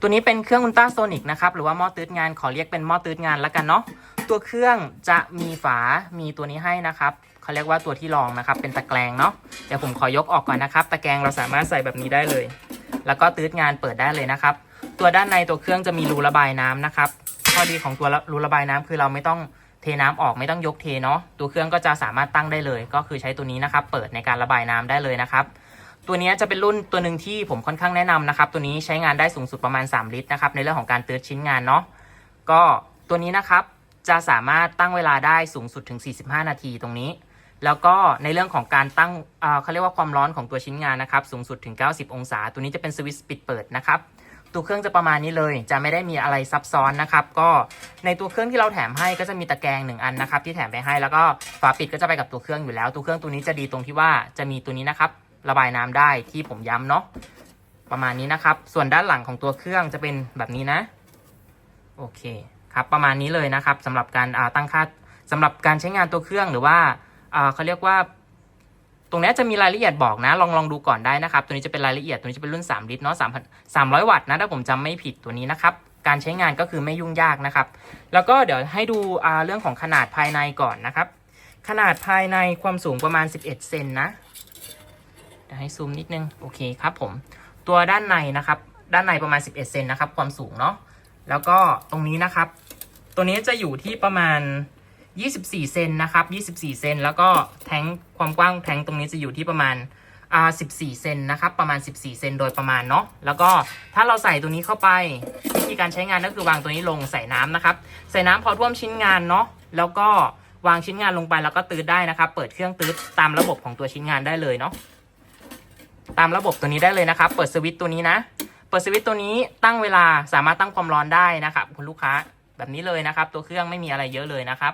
ตัวนี้เป็นเครื่องอุลตราโซนิกนะครับ หรือว่าหม้อตืดงานขอเรียกเป็นหม้อตืดงานแล้วกันเนาะตัวเครื่องจะมีฝามีตัวนี้ให้นะครับเขาเรียกว่าตัวที่รองนะครับ เป็นตะแกรงเนาะเดี๋ยวผมขอยกออกก่อนนะครับ ตะแกรงเราสามารถใส่แบบนี้ได้เลย แล้วก็ตืดงานเปิดได้เลยนะครับ ตัวด้านในตัวเครื่องจะมีรูระบายน้ำนะครับข้อดีของตัวรูระบายน้ำคือเราไม่ต้องเทน้ำออกไม่ต้องยกเทเนาะตัวเครื่องก็จะสามารถตั้งได้เลย ก็คือใช้ตัวนี้นะครับ เปิดในการระบายน้ำได้เลยนะครับ ตัวนี้จะเป็นรุ่นตัวหนึ่งที่ผมค่อนข้างแนะนำนะครับ ตัวนี้ใช้งานได้สูงสุดประมาณ 3 ลิตรนะครับ ในเรื่องของการเตือนชิ้นงานเนาะก็ตัวนี้นะครับจะสามารถตั้งเวลาได้สูงสุดถึง 45 นาทีตรงนี้ แล้วก็ในเรื่องของการตั้งเขาเรียกว่าความร้อนของตัวชิ้นงานนะครับ สูงสุดถึง 90 องศา ตัวนี้จะเป็นสวิตช์ปิดเปิดนะครับตัวเครื่องจะประมาณนี้เลย จะไม่ได้มีอะไรซับซ้อนนะครับ ก็ในตัวเครื่องที่เราแถมให้ก็จะมีตะแกรงหนึ่งอันนะครับ ที่แถมไปให้แล้วก็ฝาปิดก็จะไปกับตัวเครื่องอยู่แล้ว ตัวเครื่องตัวนี้จะดีตรงที่ว่าจะมีตัวนี้นะครับ ระบายน้ำได้ที่ผมย้ำเนาะประมาณนี้นะครับ ส่วนด้านหลังของตัวเครื่องจะเป็นแบบนี้นะ โอเคครับประมาณนี้เลยนะครับสำหรับการาตั้งค่าสำหรับการใช้งานตัวเครื่องหรือว่าอ่าเขาเรียกว่า ตรงนี้จะมีรายละเอียดบอกนะ ลองลองดูก่อนได้นะครับ ตัวนี้จะเป็นรายละเอียดตัวนี้จะเป็นรุ่น 3 ลิตรเนาะ3 300วัตต์นะถ้าผมจำไม่ผิดตัวนี้นะครับการใช้งานก็คือไม่ยุ่งยากนะครับ แล้วก็เดี๋ยวให้ดูเรื่องของขนาดภายในก่อนนะครับ ขนาดภายในความสูงประมาณ 11 เซนนะ เดี๋ยวให้ซูมนิดนึง โอเคครับผม ตัวด้านในนะครับ ด้านในประมาณ 11 เซนนะครับ ความสูงเนาะ แล้วก็ตรงนี้นะครับ ตัวนี้จะอยู่ที่ประมาณ 24 เซนนะครับ 24 เซน แล้วก็แทงความกว้างแทงตรงนี้จะอยู่ที่ประมาณอ่า14 เซนนะครับ ประมาณ 14 เซนโดยประมาณเนาะ แล้วก็ถ้าเราใส่ตัวนี้เข้าไปวิธีการใช้งานก็คือวางตัวนี้ลงใส่น้ำนะครับ ใส่น้ำพอท่วมชิ้นงานเนาะ แล้วก็วางชิ้นงานลงไปแล้วก็ตืดได้นะครับ เปิดเครื่องตืดตามระบบของตัวชิ้นงานได้เลยเนาะ ตามระบบตัวนี้ได้เลยนะครับ เปิดสวิตตัวนี้นะ เปิดสวิตตัวนี้ตั้งเวลาสามารถตั้งความร้อนได้นะครับคุณลูกค้าแบบนี้เลยนะครับ ตัวเครื่องไม่มีอะไรเยอะเลยนะครับ